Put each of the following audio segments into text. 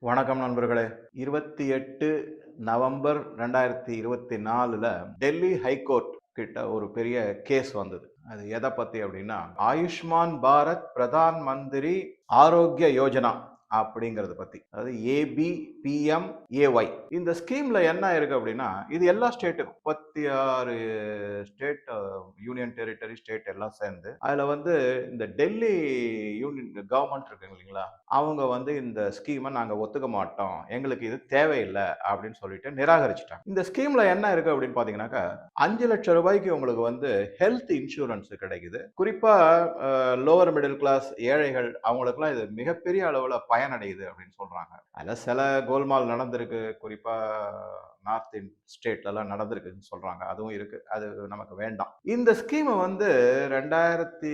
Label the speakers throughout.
Speaker 1: வணக்கம் நண்பர்களே. இருபத்தி எட்டு நவம்பர் ரெண்டாயிரத்தி இருபத்தி நாலுல டெல்லி ஹைகோர்ட் கிட்ட ஒரு பெரிய கேஸ் வந்தது. அது எதை பத்தி அப்படின்னா ஆயுஷ்மான் பாரத் பிரதான் மந்திரி ஆரோக்கிய யோஜனா. அப்படிங்கிறத பற்றி அதாவது ஏபி பிஎம் ஏஒய் இந்த ஸ்கீமில் என்ன இருக்கு அப்படின்னா இது எல்லா ஸ்டேட்டுக்கும் முப்பத்தி ஆறு ஸ்டேட் யூனியன் டெரிட்டரி ஸ்டேட் எல்லாம் சேர்ந்து அதில் வந்து இந்த டெல்லி யூனியன் கவர்மெண்ட் இருக்குங்க இல்லைங்களா? அவங்க வந்து இந்த ஸ்கீமை நாங்கள் ஒத்துக்க மாட்டோம். எங்களுக்கு இது தேவையில்லை அப்படின்னு சொல்லிட்டு நிராகரிச்சிட்டாங்க. இந்த ஸ்கீமில் என்ன இருக்கு அப்படின்னு பார்த்தீங்கன்னாக்கா அஞ்சு லட்சம் ரூபாய்க்கு உங்களுக்கு வந்து ஹெல்த் இன்சூரன்ஸ் கிடைக்குது. குறிப்பாக லோவர் மிடில் கிளாஸ் ஏழைகள் அவங்களுக்குலாம் இது மிகப்பெரிய அளவில் பயனடையுது அப்படின்னு சொல்றாங்க. அதில் சில கோல்மால் நடந்திருக்கு. குறிப்பா நார்த் இன் ஸ்டேட்லலாம் நடந்திருக்குன்னு சொல்றாங்க. அதுவும் இருக்கு. அது நமக்கு வேண்டாம். இந்த ஸ்கீமை வந்து ரெண்டாயிரத்தி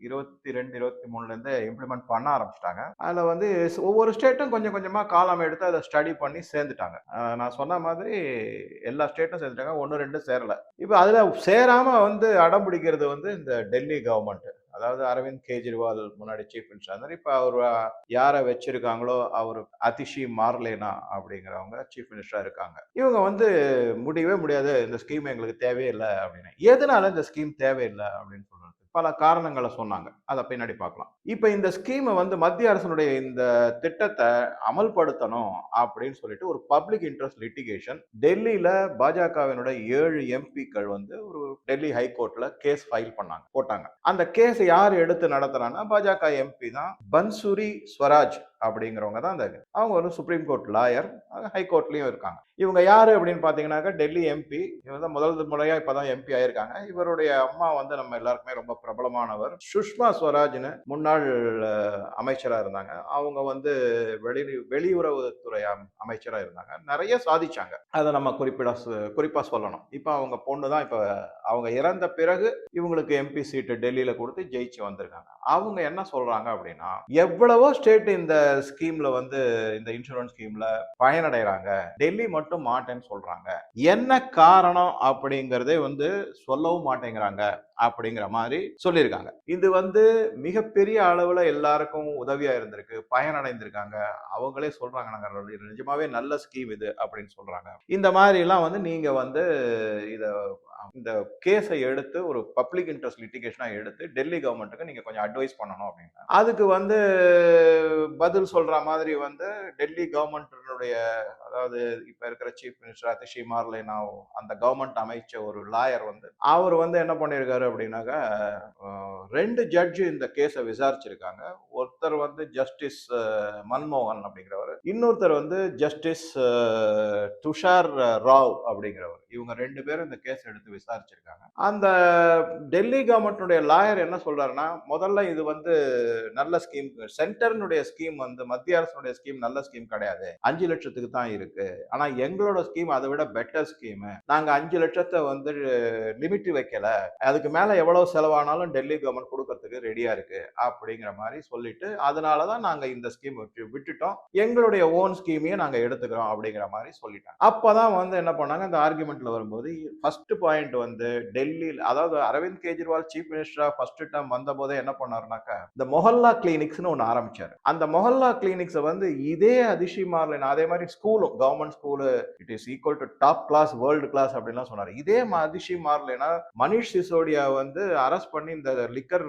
Speaker 1: இருபத்தி ரெண்டு இருபத்தி மூணுல இருந்து இம்ப்ளிமெண்ட் பண்ண ஆரம்பிச்சிட்டாங்க. அதுல வந்து ஒவ்வொரு ஸ்டேட்டும் கொஞ்சம் கொஞ்சமா காலம் எடுத்து அதை ஸ்டடி பண்ணி சேர்ந்துட்டாங்க. நான் சொன்ன மாதிரி எல்லா ஸ்டேட்டும் சேர்ந்துட்டாங்க. ஒன்று ரெண்டும் சேரல. இப்போ அதுல சேராம வந்து அடம் பிடிக்கிறது வந்து இந்த டெல்லி கவர்மெண்ட் அதாவது அரவிந்த் கெஜ்ரிவால் முன்னாடி சீஃப் மினிஸ்டர் இப்போ அவர் யாரை வச்சிருக்காங்களோ அவர் அதிஷி மார்லேனா அப்படிங்கிறவங்க சீஃப் மினிஸ்டரா இருக்காங்க. இவங்க வந்து முடியவே முடியாது இந்த ஸ்கீம் எங்களுக்கு தேவையில்லை அப்படின்னு. எதனால இந்த ஸ்கீம் தேவையில்லை அப்படின்னு சொல்றாங்க பல காரணங்களை சொன்னாங்க. அதை பின்னாடி பார்க்கலாம். இப்போ இந்த ஸ்கீமை வந்து மத்திய அரசனுடைய இந்த திட்டத்தை அமல்படுத்தணும் அப்படின்னு சொல்லிட்டு ஒரு பப்ளிக் இன்ட்ரெஸ்ட் லிட்டிகேஷன் டெல்லியில பாஜகவினுடைய ஏழு எம்பிக்கள் வந்து ஒரு டெல்லி ஹைகோர்ட்ல கேஸ் ஃபைல் பண்ணாங்க போட்டாங்க. அந்த கேஸ் யார் எடுத்து நடத்துறாங்கன்னா பாஜக எம்பி தான் பன்சூரி ஸ்வராஜ். அப்படிங்கிறவங்க தான் அந்த அவங்க ஒரு சுப்ரீம் கோர்ட் லாயர் ஹைகோர்ட்லயும் இருக்காங்க. இவங்க யார் அப்படின்னு பார்த்தீங்கன்னாக்கா டெல்லி எம்பி இவங்க தான் முதல் முறையாக இப்போ தான் எம்பி ஆயிருக்காங்க. இவருடைய அம்மா வந்து நம்ம எல்லாருக்குமே ரொம்ப பிரபலமானவர். சுஷ்மா ஸ்வராஜ்னு முன்னாள் அமைச்சராக இருந்தாங்க. அவங்க வந்து வெளி வெளியுறவுத்துறை அமைச்சராக இருந்தாங்க. நிறைய சாதிச்சாங்க. அதை நம்ம குறிப்பிட குறிப்பாக சொல்லணும். இப்போ அவங்க பொண்ணு தான் இப்போ அவங்க இறந்த பிறகு இவங்களுக்கு எம்பி சீட்டு டெல்லியில் கொடுத்து ஜெயிச்சு வந்திருக்காங்க. அவங்க என்ன சொல்கிறாங்க அப்படின்னா எவ்வளவோ ஸ்டேட் இந்த ஸ்கீம்ல வந்து இந்த இன்சூரன்ஸ் ஸ்கீம்ல பயனடைறாங்க. டெல்லி மட்டும் மாட்டேன்னு சொல்றாங்க. என்ன காரணம் அப்படிங்கறதே வந்து சொல்லவும் மாட்டேங்கிறாங்க அப்படிங்கிற மாதிரி சொல்லியிருக்காங்க. இது வந்து மிகப்பெரிய அளவுல எல்லாருக்கும் உதவியா இருந்திருக்கு. பயனடைந்திருக்காங்க. அவங்களே சொல்றாங்க நிஜமாவே நல்ல ஸ்கீம் இது அப்படின்னு சொல்றாங்க. இந்த மாதிரி எல்லாம் வந்து நீங்க வந்து இத இந்த கேஸை எடுத்து ஒரு பப்ளிக் இன்ட்ரெஸ்ட் லிட்டிகேஷனாக எடுத்து டெல்லி கவர்மெண்ட்டுக்கு நீங்கள் கொஞ்சம் அட்வைஸ் பண்ணணும் அப்படின்னு அதுக்கு வந்து பதில் சொல்கிற மாதிரி வந்து டெல்லி கவர்மெண்ட்டினுடைய அதாவது இப்போ இருக்கிற சீஃப் மினிஸ்டர் அதிஷி மார்லேனாவோ அந்த கவர்மெண்ட் அமைச்ச ஒரு லாயர் வந்து அவர் வந்து என்ன பண்ணியிருக்காரு அப்படின்னாக்கா ரெண்டு ஜட்ஜு இந்த கேஸை விசாரிச்சிருக்காங்க. ஒருத்தர் வந்து ஜஸ்டிஸ் மன்மோகன் அப்படிங்கிறவர் இன்னொருத்தர் வந்து ஜஸ்டிஸ் துஷார் ராவ் அப்படிங்கிறவர். இவங்க ரெண்டு பேரும் இந்த கேஸ் எடுத்து விசாரிச்சிருக்காங்க. அந்த டெல்லி கவர்மெண்ட்டுடைய லாயர் என்ன சொல்றாருன்னா முதல்ல இது வந்து நல்ல ஸ்கீம் சென்டர்னுடைய ஸ்கீம் வந்து மத்திய அரசுடைய ஸ்கீம் நல்ல ஸ்கீம் கிடையாது. அஞ்சு லட்சத்துக்கு தான் இருக்கு. ஆனா எங்களோட ஸ்கீம் அதை விட பெட்டர் ஸ்கீம் நாங்க அஞ்சு லட்சத்தை வந்து லிமிட் வைக்கல. அதுக்கு மேல எவ்வளவு செலவானாலும் டெல்லி கவர்மெண்ட் கொடுக்கறதுக்கு ரெடியா இருக்கு. அப்படிங்கிற மாதிரி சொல்லிட்டு அதனாலதான் நாங்க இந்த ஸ்கீம் விட்டுட்டோம். எங்களுடைய ஓன் ஸ்கீமையும் நாங்க எடுத்துக்கிறோம் அப்படிங்கிற மாதிரி சொல்லிட்டாங்க. அப்பதான் வந்து என்ன பண்ணாங்க? அந்த ஆர்குமெண்ட்ல வரும்போது ஃபர்ஸ்ட் பாயிண்ட் வந்து டெல்லியில் அதாவது அரவிந்த் கெஜ்ரிவால் சீஃப் மினிஸ்டரா ஃபர்ஸ்ட் டைம் வந்த போதே என்ன பண்ணாருனாக்கா இந்த மொஹல்லா கிளினிக்ஸ்னு ஒன்று ஆரம்பிச்சாரு. அந்த மொஹல்லா கிளினிக்ஸை வந்து இதே அதிஷி மார்லின் அதே மாதிரி ஸ்கூலும் government school it is equal to top class world class அப்படின்லாம் சொன்னார். இதே அதிஷி மார்லினா மனிஷ் சிசோடியா வந்து அரெஸ்ட் பண்ணி இந்த லிக்கர்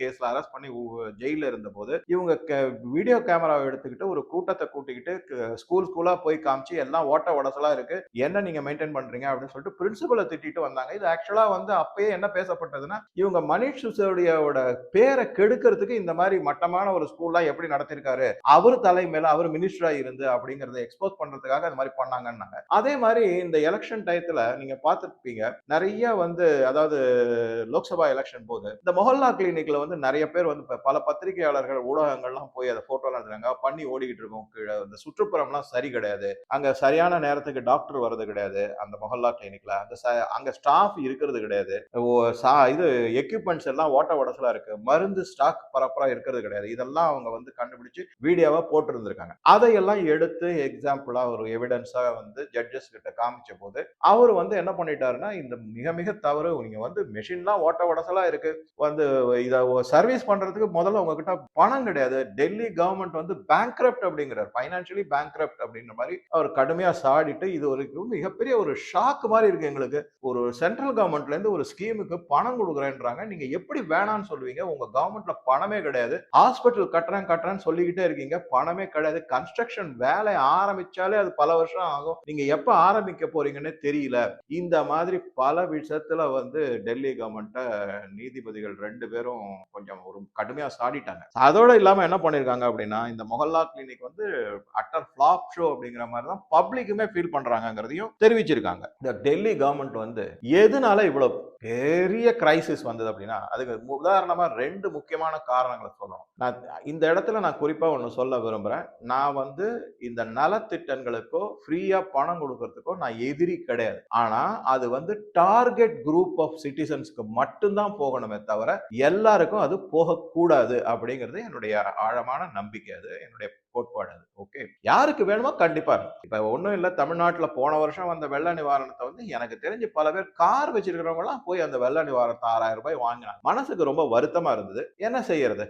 Speaker 1: கேஸ்ல அரெஸ்ட் பண்ணி ஜெயில இருந்த போது இவங்க வீடியோ கேமராவை எடுத்துக்கிட்டு ஒரு கூட்டத்தை கூட்டிக்கிட்டு ஸ்கூல் ஸ்கூலா போய் காமிச்சு எல்லாம் ஓட்ட உடசலா இருக்கு. என்ன நீங்க மெயின்டைன் பண்றீங்க அப்படின்னு சொல்லிட்டு பிரின்சிபலை திட்டிட்டு வந்தாங்க. இது ஆக்சுவலா வந்து அப்பயே என்ன பேசப்பட்டதுன்னா இவங்க மனிஷ் சிசோடியாவோட பேரை கெடுக்கிறதுக்கு இந்த மாதிரி மட்டமான ஒரு ஸ்கூல்லாம் எப்படி நடத்திருக்காரு அவர் தலைமையில அவர் மினிஸ்டரா இருந்து அப்படிங்கறத எக்ஸ்போஸ் பண்றதுக்காக அது மாதிரி பண்ணாங்கன்னாங்க. அதே மாதிரி இந்த எலெக்ஷன் டயத்துல நீங்க பார்த்துருப்பீங்க நிறைய வந்து அதாவது லோக்சபா எலெக்ஷன் போது இந்த மொஹல்லா கிளினிக்ல வந்து நிறைய பேர் வந்து பல பத்திரிகையாளர்கள் ஊடகங்கள்லாம் போய் அதை போட்டோலாம் எடுத்துறாங்க பண்ணி ஓடிக்கிட்டு இருக்கோம். கீழே இந்த சுற்றுப்புறம்லாம் சரி கிடையாது. அங்க சரியான நேரத்துக்கு டாக்டர் வர்றது கிடையாது அந்த மொஹல்லா கிளினிக்ல அந்த அங்க ஸ்டாஃப் இருக்கிறது கிடையாது. இது எக்யூப்மெண்ட்ஸ் எல்லாம் ஓட்ட உடசலா இருக்கு. மருந்து ஸ்டாக் பரப்பரா இருக்கிறது கிடையாது. இதெல்லாம் அவங்க வந்து கண்டுபிடிச்சு வீடியோவாக வீடியோவா போட்டிருந்திருக்காங்க. அதையெல்லாம் எடுத்து எக்ஸாம்பிளா ஒரு எவிடன்ஸா வந்து ஜட்ஜஸ் கிட்ட காமிச்ச போது அவர் வந்து என்ன பண்ணிட்டாருன்னா இந்த மிக மிக தவறு நீங்க வந்து மெஷின்லாம் ஓட்ட உடசலா இருக்கு. வந்து இதை சர்வீஸ் பண்றதுக்கு முதல்ல உங்ககிட்ட பணம் கிடையாது. டெல்லி கவர்மெண்ட் வந்து பேங்க்ரப்ட் அப்படிங்கிறார். ஃபைனான்ஷியலி பேங்க்ரப்ட் அப்படின்ற மாதிரி அவர் கடுமையா சாடிட்டு இது ஒரு மிகப்பெரிய ஒரு ஷாக் மாதிரி இருக்கு எங்களுக்கு. ஒரு சென்ட்ரல் கவர்மெண்ட்லேருந்து ஒரு ஸ்கீமுக்கு பணம் கொடுக்குறேன்றாங்க. நீங்கள் எப்படி வேணான்னு சொல்லுவீங்க? உங்கள் கவர்மெண்ட்டில் பணமே கிடையாது. ஹாஸ்பிட்டல் கட்டுறேன் கட்டுறேன்னு சொல்லிக்கிட்டே இருக்கீங்க. பணமே கிடையாது. கன்ஸ்ட்ரக்ஷன் வேலை ஆரம்பிச்சாலே அது பல வருஷம் ஆகும். நீங்கள் எப்போ ஆரம்பிக்க போறீங்கன்னு தெரியல. இந்த மாதிரி பல விஷயத்தில் வந்து டெல்லி கவர்மெண்ட்டை நீதிபதிகள் ரெண்டு பேரும் கொஞ்சம் ஒரு கடுமையாக சாடிட்டாங்க. அதோட இல்லாமல் என்ன பண்ணியிருக்காங்க அப்படின்னா இந்த மொஹல்லா கிளினிக் வந்து அட்டர் ஃப்ளாப் ஷோ அப்படிங்கிற மாதிரி தான் பப்ளிக்குமே ஃபீல் பண்ணுறாங்கங்கிறதையும் தெரிவிச்சிருக்காங்க. இந்த டெல்லி கவர்மெண்ட் வந்து எதனால இவ்வளவு பெரிய கிரைசிஸ் வந்தது அப்படின்னா அதுக்கு உதாரணமாக ரெண்டு முக்கியமான காரணங்களை சொல்லணும். நான் இந்த இடத்துல நான் குறிப்பாக ஒன்று சொல்ல விரும்புகிறேன் நான் வந்து இந்த நலத்திட்டங்களுக்கோ ஃப்ரீயாக பணம் கொடுக்கறதுக்கோ நான் எதிரி கிடையாது. ஆனால் அது வந்து டார்கெட் குரூப் ஆஃப் சிட்டிசன்ஸ்க்கு மட்டும்தான் போகணுமே தவிர எல்லாருக்கும் அது போகக்கூடாது அப்படிங்கிறது என்னுடைய ஆழமான நம்பிக்கை அது என்னுடைய கோட்பாடு அது. ஓகே யாருக்கு வேணுமோ கண்டிப்பா இப்போ இப்ப இல்லை தமிழ்நாட்டில் போன வருஷம் வந்த வெள்ள நிவாரணத்தை வந்து எனக்கு தெரிஞ்சு பல பேர் கார் வச்சிருக்கிறவங்க எல்லாம் போய் அந்த வெள்ள நிவாரணத்தை ஆறாயிரம் ரூபாய் வாங்கினாங்க. மனசுக்கு ரொம்ப வருத்தமா இருந்தது. என்ன செய்யறது?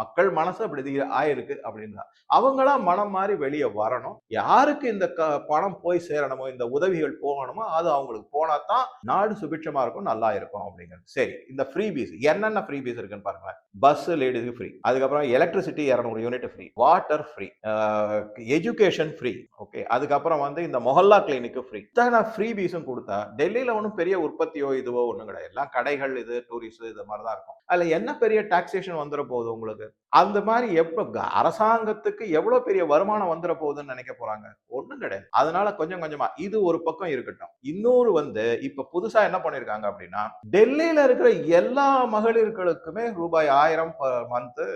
Speaker 1: மக்கள் மனசு அப்படி ஆயிருக்கு அப்படின்னா அவங்களா மனம் மாறி வெளியே வரணும். யாருக்கு இந்த பணம் போய் சேரணுமோ இந்த உதவிகள் போகணுமோ அது அவங்களுக்கு போனா தான் நாடு சுபிட்சமா இருக்கும் நல்லா இருக்கும் அப்படிங்கிறது. சரி இந்த ஃப்ரீ பீஸ் என்னென்ன ஃப்ரீ பீஸ் இருக்குன்னு பாருங்களேன். பஸ் லேடிஸ்க்கு ஃப்ரீ அதுக்கப்புறம் எலக்ட்ரிசிட்டி இரநூறு unit free water free education free okay அதுக்கப்புறம் வந்து இந்த மொஹல்லா கிளினிக்கு ஃப்ரீ இத்தனை ஃப்ரீ பீஸும் கொடுத்தா டெல்லியில ஒன்றும் பெரிய உற்பத்தியோ இதுவோ ஒன்றும் கிடையாது. எல்லாம் கடைகள் இது டூரிஸ்ட் இது மாதிரி தான் இருக்கும். அதில் என்ன பெரிய டாக்ஸேஷன் வந்துட போகுது உங்களுக்கு? அந்த மாதிரி எப்போ அரசாங்கத்துக்கு எவ்வளோ பெரிய வருமானம் வந்துட போகுதுன்னு நினைக்க போறாங்க? ஒன்றும் கிடையாது. அதனால கொஞ்சம் கொஞ்சமா இது ஒரு பக்கம் இருக்கட்டும். இன்னொரு வந்து இப்ப புதுசா என்ன பண்ணிருக்காங்க அப்படின்னா டெல்லியில இருக்கிற எல்லா மகளிர்களுக்குமே ரூபாய் ஆயிரம் மந்த்து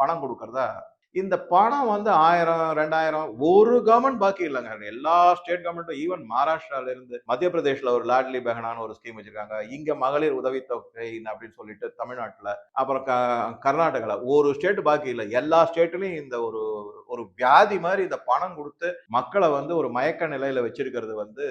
Speaker 1: பணம் கொடுக்கறதா இந்த பணம் வந்து ஆயிரம் ரெண்டாயிரம் ஒரு கவர்மெண்ட் பாக்கி இல்லைங்க. எல்லா ஸ்டேட் கவர்மெண்ட்டும் ஈவன் மகாராஷ்டிரால இருந்து மத்திய பிரதேஷ்ல ஒரு லாட்லி பெஹனான்னு ஒரு ஸ்கீம் வச்சிருக்காங்க. இங்க மகளிர் உதவித்தொகை அப்படின்னு சொல்லிட்டு தமிழ்நாட்டுல அப்புறம் க- கர்நாடகால ஒரு ஸ்டேட் பாக்கி இல்லை. எல்லா ஸ்டேட்லயும் இந்த ஒரு ஒரு வியாதி மாதிரி இந்த பணம் கொடுத்து மக்களை வந்து ஒரு மயக்க நிலையில வச்சிருக்கிறது வந்து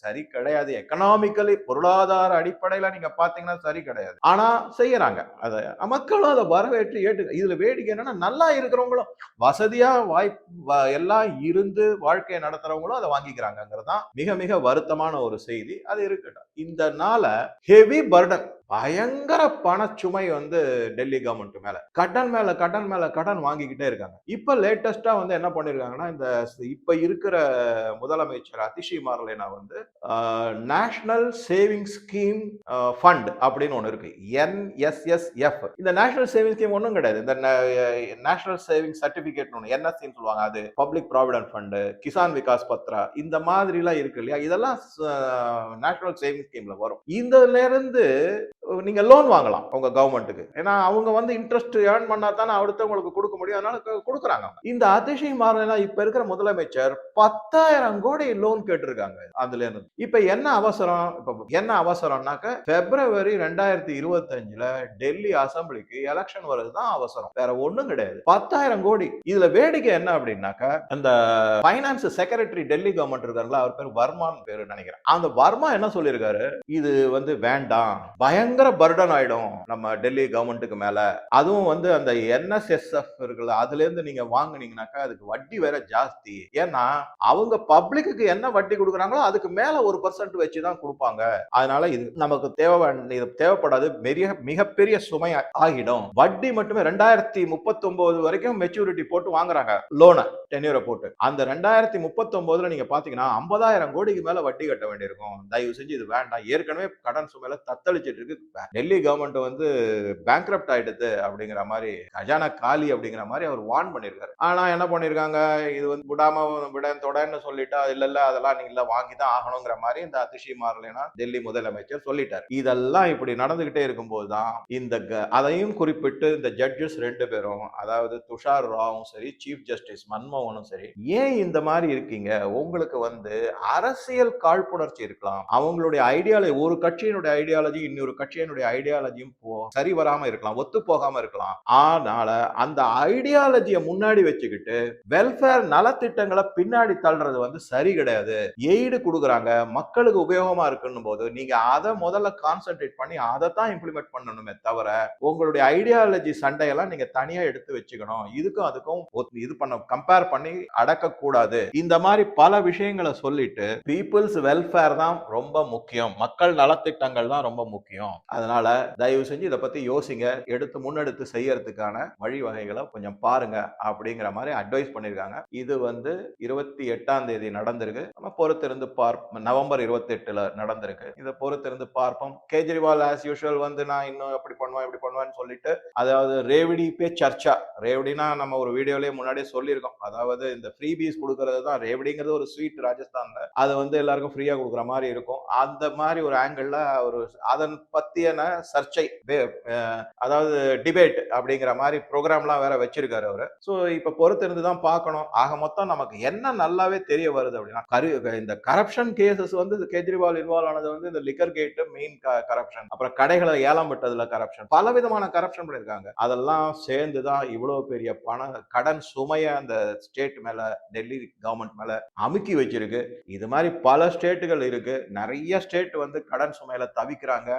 Speaker 1: சரி கிடையாது. எக்கனாமிக்கலி பொருளாதார அடிப்படையில நீங்க பாத்தீங்கன்னா சரி கிடையாது. ஆனா செய்யறாங்க. அதை மக்களும் அதை வரவேற்று ஏற்று இதுல வேடிக்கை என்னன்னா நல்லா இருக்கிறவங்களும் வசதியா வாய்ப்பு எல்லாம் இருந்து வாழ்க்கையை நடத்துறவங்களும் அதை வாங்கிக்கிறாங்கிறது தான் மிக மிக வருத்தமான ஒரு செய்தி. அது இருக்கட்டும். இந்த நாள ஹெவி பர்டன் பயங்கர பணச்சுமை வந்து டெல்லி கவர்மெண்ட் மேல. கடன் மேல கடன் மேல கடன் வாங்கிக்கிட்டே இருக்காங்க. இப்ப லேட்டஸ்டா வந்து என்ன பண்ணிருக்காங்கன்னா இந்த இப்ப இருக்கிற முதலமைச்சர் அதிஷி மார்லேனா வந்து நேஷனல் சேவிங் ஸ்கீம் ஃபண்ட் அப்படின்னு ஒன்று இருக்கு. என்எஸ்எஸ்எஃப் இந்த நேஷனல் சேவிங் ஸ்கீம் ஒன்றும் கிடையாது. இந்த நேஷனல் சேவிங் சர்டிபிகேட் ஒன்று என்எஸ்சின்னு சொல்லுவாங்க. அது public provident fund Kisan Vikas Patra இந்த மாதிரிலாம் இருக்கு இல்லையா? இதெல்லாம் நேஷனல் சேவிங் ஸ்கீம்ல வரும். இதுல இருந்து நீங்க லோன் வாங்கலாம் உங்க கவர்மெண்ட்டுக்கு ஏன்னா அவங்க வந்து இன்ட்ரெஸ்ட் ஏர்ன் பண்ணா தானே அடுத்தவங்களுக்கு கொடுக்க முடியும். அதனால கொடுக்குறாங்க இந்த அதிசயம் மாறலாம் இப்ப இருக்கிற முதலமைச்சர் பத்தாயிரம் கோடி லோன் கேட்டிருக்காங்க. அதுல இருந்து. இப்ப என்ன அவசரம்? இப்ப என்ன அவசரம்னாக்க பிப்ரவரி ரெண்டாயிரத்தி இருபத்தஞ்சுல டெல்லி அசம்பிளிக்கு எலெக்ஷன் வருதுதான் அவசரம். வேற ஒண்ணும் கிடையாது. பத்தாயிரம் கோடி. இதுல வேடிக்கை என்ன அப்படின்னாக்க அந்த பைனான்ஸ் செக்ரட்டரி டெல்லி கவர்மெண்ட் இருக்காருல்ல அவர் பேர் வர்மான் பேரு நினைக்கிறேன். அந்த வர்மா என்ன சொல்லியிருக்காரு? இது வந்து வேண்டாம். பயங்கர பர்டன் ஆயிடும் நம்ம டெல்லி கவர்மெண்ட்டுக்கு மேல. அதுவும் வந்து அந்த என்எஸ்எஸ்எஃப் இருக்குல்ல அதுல இருந்து நீங்க வாங்கினீங்கனாக்கா அதுக்கு வட்டி வேற ஜாஸ்தி. ஏன்னா அவங்க பப்ளிக்கு என்ன வட்டி கொடுக்குறாங்களோ அதுக்கு மேல ஒரு பர்சன்ட் வச்சு தான் கொடுப்பாங்க. அதனால இது நமக்கு தேவை இது தேவைப்படாது. பெரிய மிகப்பெரிய சுமை ஆகிடும். வட்டி மட்டுமே ரெண்டாயிரத்தி முப்பத்தி வரைக்கும் மெச்சூரிட்டி போட்டு வாங்குறாங்க லோனை டென்யூரை போட்டு. அந்த ரெண்டாயிரத்தி முப்பத்தி நீங்க பாத்தீங்கன்னா ஐம்பதாயிரம் கோடிக்கு மேல வட்டி கட்ட வேண்டியிருக்கும். தயவு செஞ்சு இது வேண்டாம். ஏற்கனவே கடன் சுமையில தத்தளிச்சிட்டு இருக்கு. டெல்லி கவர்மெண்ட் வந்து பேங்க்ரப்ட் ஆயிடுது அப்படிங்கிற மாதிரி கஜானா காலி அப்படிங்கிற மாதிரி அவர் வார்ன் பண்ணியிருக்காரு ஆனா என்ன பண்ணிருக்காங்க? இது வந்து விடாம விட தொடன்னு சொல்லிட்டா இல்ல இல்ல அதெல்லாம் நீங்க இல்ல வாங்கி தான் ஆகணுங்கிற மாதிரி இந்த அதிஷி மாறலைனா டெல்லி முதலமைச்சர் சொல்லிட்டார். இதெல்லாம் இப்படி நடந்துகிட்டே இருக்கும்போது தான் இந்த க- அதையும் குறிப்பிட்டு இந்த ஜட்ஜஸ் ரெண்டு பேரும் அதாவது துஷார் ராவும் சரி சீஃப் ஜஸ்டிஸ் மன்மோகனும் சரி ஏன் இந்த மாதிரி இருக்கீங்க? உங்களுக்கு வந்து அரசியல் காழ்ப்புணர்ச்சி இருக்கலாம். அவங்களுடைய ஐடியாலஜி ஒரு கட்சியினுடைய ஐடியாலஜி இன்னொரு கட்சி கட்சியினுடைய ஐடியாலஜியும் சரி வராம இருக்கலாம் ஒத்து போகாம இருக்கலாம். ஆனால அந்த ஐடியாலஜியை முன்னாடி வச்சுக்கிட்டு வெல்ஃபேர் நலத்திட்டங்களை பின்னாடி தள்ளுறது வந்து சரி கிடையாது. எய்டு கொடுக்குறாங்க மக்களுக்கு உபயோகமா இருக்குன்னும் போது நீங்க அதை முதல்ல கான்சென்ட்ரேட் பண்ணி அதை தான் இம்ப்ளிமெண்ட் பண்ணணுமே தவிர உங்களுடைய ஐடியாலஜி சண்டையெல்லாம் நீங்க தனியா எடுத்து வச்சுக்கணும். இதுக்கும் அதுக்கும் இது பண்ண கம்பேர் பண்ணி அடக்க கூடாது இந்த மாதிரி பல விஷயங்களை சொல்லிட்டு பீப்புள்ஸ் வெல்ஃபேர் தான் ரொம்ப முக்கியம். மக்கள் நலத்திட்டங்கள் தான் ரொம்ப முக்கியம். அதனால தயவு செஞ்சு இதை பத்தி யோசிங்க. எடுத்து முன்னெடுத்து செய்யறதுக்கான வழிவகைகளை கொஞ்சம் பாருங்க அப்படிங்கிற மாதிரி அட்வைஸ் பண்ணியிருக்காங்க இது வந்து இருபத்தி எட்டாம் தேதி நடந்திருக்கு. நம்ம பொறுத்திருந்து பார்ப்போம் நவம்பர் இருபத்தி எட்டுல நடந்திருக்கு. இதை பொறுத்திருந்து பார்ப்போம். கேஜ்ரிவால் ஆஸ் யூஷுவல் வந்து நான் இன்னும் எப்படி பண்ணுவேன் இப்படி பண்ணுவேன்னு சொல்லிட்டு அதாவது ரேவடி பே சர்ச்சா. ரேவடினா நம்ம ஒரு வீடியோலயே முன்னாடியே சொல்லியிருக்கோம். அதாவது இந்த ஃப்ரீ பீஸ் கொடுக்கறது தான் ரேவடிங்கிறது ஒரு ஸ்வீட் ராஜஸ்தான்ல. அது வந்து எல்லாருக்கும் ஃப்ரீயா கொடுக்குற மாதிரி இருக்கும். அந்த மாதிரி ஒரு ஆங்கிள் ஒரு அதன் பத்தியான சர்ச்சை வே- அதாவது டிபேட் அப்படிங்கிற மாதிரி ப்ரோக்ராம்லாம் வேற வச்சிருக்காரு அவரு. ஸோ இப்போ பொறுத்து இருந்து தான் பார்க்கணும். ஆக மொத்தம் நமக்கு என்ன நல்லாவே தெரிய வருது அப்படின்னா கரு இந்த கரப்ஷன் கேசஸ் வந்து கெஜ்ரிவால் இன்வால்வ் ஆனது வந்து இந்த லிக்கர் கேட் மெயின் கரப்ஷன் அப்புறம் கடைகளை ஏலம் விட்டதுல கரப்ஷன் பல விதமான கரப்ஷன் பண்ணியிருக்காங்க அதெல்லாம் சேர்ந்து தான் இவ்வளோ பெரிய பண கடன் சுமைய அந்த ஸ்டேட் மேல டெல்லி கவர்மெண்ட் மேல அமுக்கி வச்சிருக்கு. இது மாதிரி பல ஸ்டேட்டுகள் இருக்கு. நிறைய ஸ்டேட் வந்து கடன் சுமையில தவிக்கிறாங்க.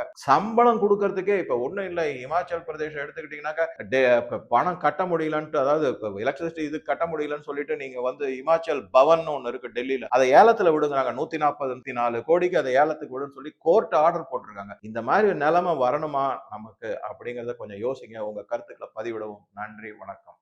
Speaker 1: சம்பளம் கொடுக்கறதுக்கே இப்போ ஒன்றும் இல்லை. இமாச்சல் பிரதேசம் எடுத்துக்கிட்டீங்கன்னாக்கா டே- பணம் கட்ட முடியலன்ட்டு அதாவது இப்போ எலக்ட்ரிசிட்டி இது கட்ட முடியலன்னு சொல்லிட்டு நீங்க வந்து இமாச்சல் பவன் ஒன்று இருக்கு டெல்லியில. அதை ஏலத்துல விடுங்கிறாங்க. நூத்தி நாற்பது நாலு கோடிக்கு அதை ஏலத்துக்கு விடுன்னு சொல்லி கோர்ட் ஆர்டர் போட்டிருக்காங்க. இந்த மாதிரி நிலைமை வரணுமா நமக்கு அப்படிங்கிறத கொஞ்சம் யோசிங்க. உங்க கருத்துக்களை பதிவிடவும். நன்றி. வணக்கம்.